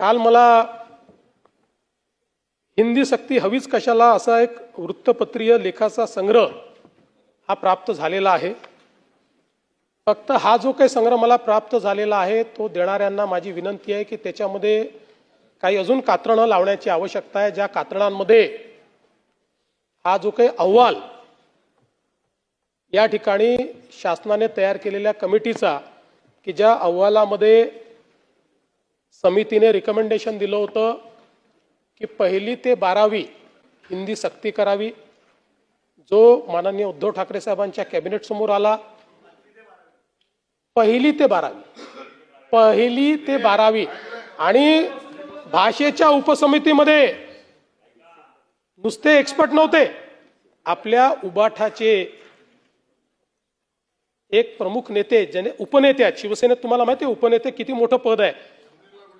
काल मला हिंदी सक्ती हवीच कशाला असा एक वृत्तपत्रीय लेखाचा संग्रह हा प्राप्त झालेला आहे. फक्त हा जो काही संग्रह मला प्राप्त झालेला आहे तो देणाऱ्यांना माझी विनंती आहे की त्याच्यामध्ये काही अजून कात्रणं लावण्याची आवश्यकता आहे ज्या कात्रणांमध्ये हा जो काही अहवाल या ठिकाणी शासनाने तयार केलेल्या कमिटीचा की ज्या अहवालामध्ये समितीने रिकमेंडेशन दिलं होतं की पहिली ते बारावी हिंदी सक्ती करावी. जो माननीय उद्धव ठाकरे साहेबांच्या कॅबिनेट समोर आला पहिली ते बारावी. पहिली ते बारावी. आणि भाषेच्या उपसमितीमध्ये नुसते एक्सपर्ट नव्हते. आपल्या उबाठाचे एक प्रमुख नेते ज्याने उपनेते आहेत. शिवसेनेत तुम्हाला माहिती आहे उपनेते किती मोठं पद आहे.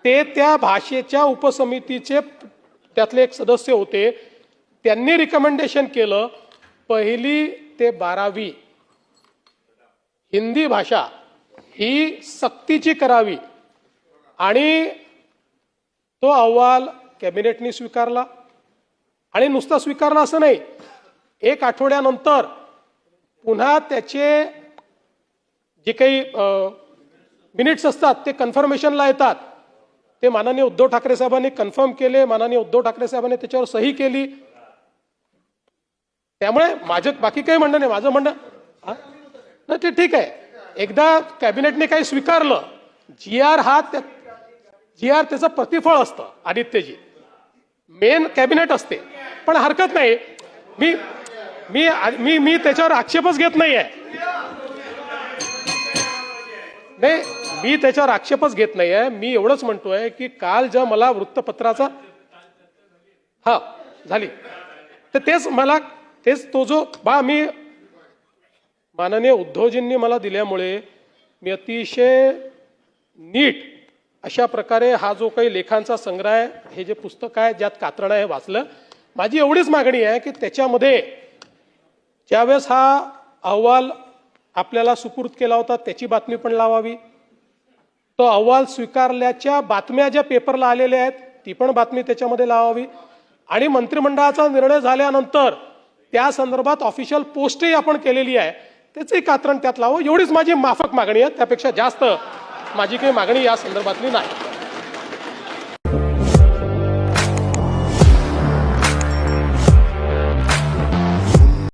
ते त्या भाषेच्या उपसमितीचे त्यातले एक सदस्य होते. त्यांनी रिकमेंडेशन केलं पहिली ते बारावी. हिंदी भाषा ही सक्तीची करावी. आणि तो अहवाल कॅबिनेटनी स्वीकारला. आणि नुसता स्वीकारला असं नाही. एक आठवड्यानंतर पुन्हा त्याचे जे काही मिनिट्स असतात ते कन्फर्मेशनला येतात. ते माननीय उद्धव ठाकरे साहेबांनी कन्फर्म केले माननीय उद्धव ठाकरे साहेबांनी त्याच्यावर सही केली. त्यामुळे माझं बाकी काही म्हणणं नाही माझं म्हणणं ना ते ठीक आहे. एकदा कॅबिनेटने काही स्वीकारलं जी आर हा त्या जी आर त्याचं प्रतिफळ असतं आदित्यजी. मेन कॅबिनेट असते. पण हरकत नाही. मी मी मी मी त्याच्यावर आक्षेपच घेत नाहीये. नाही मी त्याच्यावर आक्षेपच घेत नाही आहे मी एवढंच म्हणतोय की काल ज्या मला वृत्तपत्राचा हा झाली. तर तेच मला तेच तो जो बा मी माननीय उद्धवजींनी मला दिल्यामुळे मी अतिशय नीट अशा प्रकारे हा जो काही लेखांचा संग्रह आहे हे जे पुस्तक आहे ज्यात कात्रण आहे हे वाचलं. माझी एवढीच मागणी आहे की त्याच्यामध्ये ज्यावेळेस हा अहवाल आपल्याला सुपूर्द केला होता त्याची बातमी पण लावावी. तो अहवाल स्वीकारल्याच्या बातम्या ज्या पेपरला आलेल्या आहेत ती पण बातमी त्याच्यामध्ये लावावी. आणि मंत्रिमंडळाचा निर्णय झाल्यानंतर त्या संदर्भात ऑफिशियल पोस्टही आपण केलेली आहे. त्याचंही कात्रण त्यात लावं. एवढीच माझी माफक मागणी आहे. त्यापेक्षा जास्त माझी काही मागणी या संदर्भातली नाही.